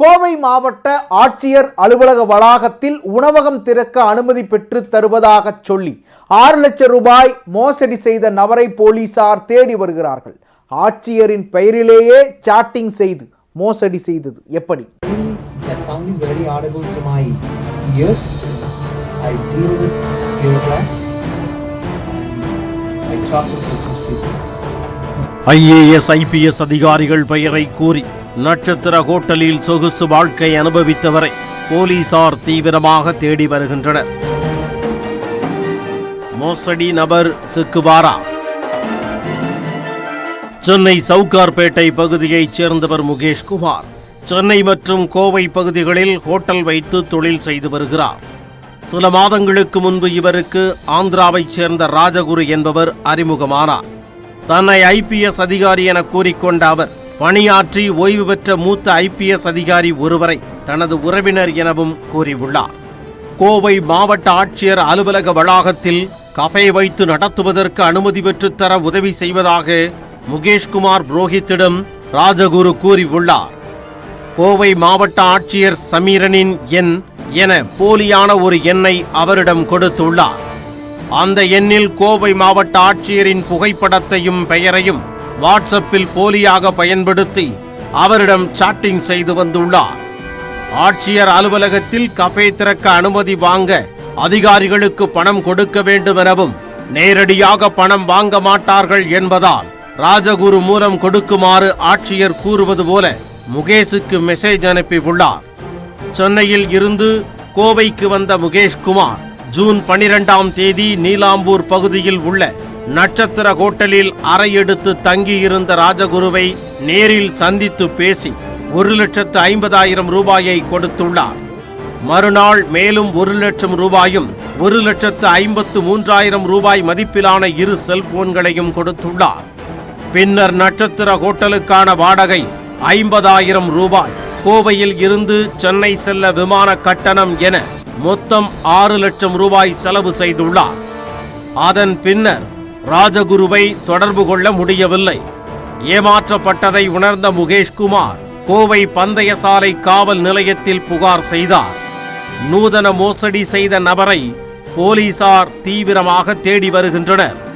கோவை மாவட்ட ஆட்சியர் அலுவலக வளாகத்தில் உணவகம் திறக்க அனுமதி பெற்று தருவதாக சொல்லி ஆறு லட்சம் ரூபாய் மோசடி செய்த நபரை போலீசார் தேடி வருகிறார்கள் ஆட்சியரின் பெயரிலேயே சாட்டிங் செய்து மோசடி செய்தது எப்படி That sound is very audible to my ears. I deal with bureaucrats and I talk with business people. IAS IPS அதிகாரிகள் பெயரை கூறி நட்சத்திர ஹோட்டலில் சொகுசு வாழ்க்கை அனுபவித்தவரை போலீசார் தீவிரமாக தேடி வருகின்றனர். மோசடி நபர் சிக்குபாரா. சென்னை சவுகார்பேட்டை பகுதியைச் சேர்ந்தவர் முகேஷ் குமார் சென்னை மற்றும் கோவை பகுதிகளில் ஹோட்டல் வைத்து தொழில் செய்து வருகிறார். சில மாதங்களுக்கு முன்பு இவருக்கு ஆந்திராவைச் சேர்ந்த ராஜகுரு என்பவர் அறிமுகமானார். தன்னை ஐபிஎஸ் அதிகாரி என கூறிக்கொண்ட அவர் பணியாற்றி ஓய்வு பெற்ற மூத்த ஐபிஎஸ் அதிகாரி ஒருவரை தனது உறவினர் எனவும் கூறியுள்ளார். கோவை மாவட்ட ஆட்சியர் அலுவலக வளாகத்தில் கஃபே வைத்து நடத்துவதற்கு அனுமதி பெற்றுத்தர உதவி செய்வதாக முகேஷ்குமார் புரோஹித்திடம் ராஜகுரு கூறியுள்ளார். கோவை மாவட்ட ஆட்சியர் சமீரனின் எண் என போலியான ஒரு எண்ணை அவரிடம் கொடுத்துள்ளார். அந்த எண்ணில் கோவை மாவட்ட ஆட்சியரின் புகைப்படத்தையும் பெயரையும் வாட்ஸ்அப்பில் போலியாக பயன்படுத்தி அவரிடம் சாட்டிங் செய்து வந்துள்ளார். ஆட்சியர் அலுவலகத்தில் கஃபே திறக்க அனுமதி வாங்க அதிகாரிகளுக்கு பணம் கொடுக்க வேண்டும் எனவும் நேரடியாக பணம் வாங்க மாட்டார்கள் என்பதால் ராஜகுரு மூலம் கொடுக்குமாறு ஆட்சியர் கூறுவது போல முகேஷுக்கு மெசேஜ் அனுப்பியுள்ளார். சென்னையில் இருந்து கோவைக்கு வந்த முகேஷ்குமார் ஜூன் பனிரெண்டாம் தேதி நீலாம்பூர் பகுதியில் உள்ள நட்சத்திர ஹோட்டலில் அறையெடுத்து தங்கியிருந்த ராஜகுருவை நேரில் சந்தித்து பேசி ஒரு லட்சத்து ஐம்பதாயிரம் ரூபாயை கொடுத்துள்ளார். மறுநாள் மேலும் ஒரு லட்சம் ரூபாயும் ஒரு லட்சத்து ஐம்பத்து மூன்றாயிரம் ரூபாய் மதிப்பிலான இரு செல்போன்களையும் கொடுத்துள்ளார். பின்னர் நட்சத்திர ஹோட்டலுக்கான வாடகை ஐம்பதாயிரம் ரூபாய். கோவையில் இருந்து சென்னை செல்ல விமான கட்டணம் என மொத்தம் ஆறு லட்சம் ரூபாய் செலவு செய்துள்ளார். அதன் பின்னர் ராஜகுருவை தொடர்பு கொள்ள முடியவில்லை. ஏமாற்றப்பட்டதை உணர்ந்த முகேஷ்குமார் கோவை பந்தய சாலை காவல் நிலையத்தில் புகார் செய்தார். நூதன மோசடி செய்த நபரை போலீசார் தீவிரமாக தேடி வருகின்றனர்.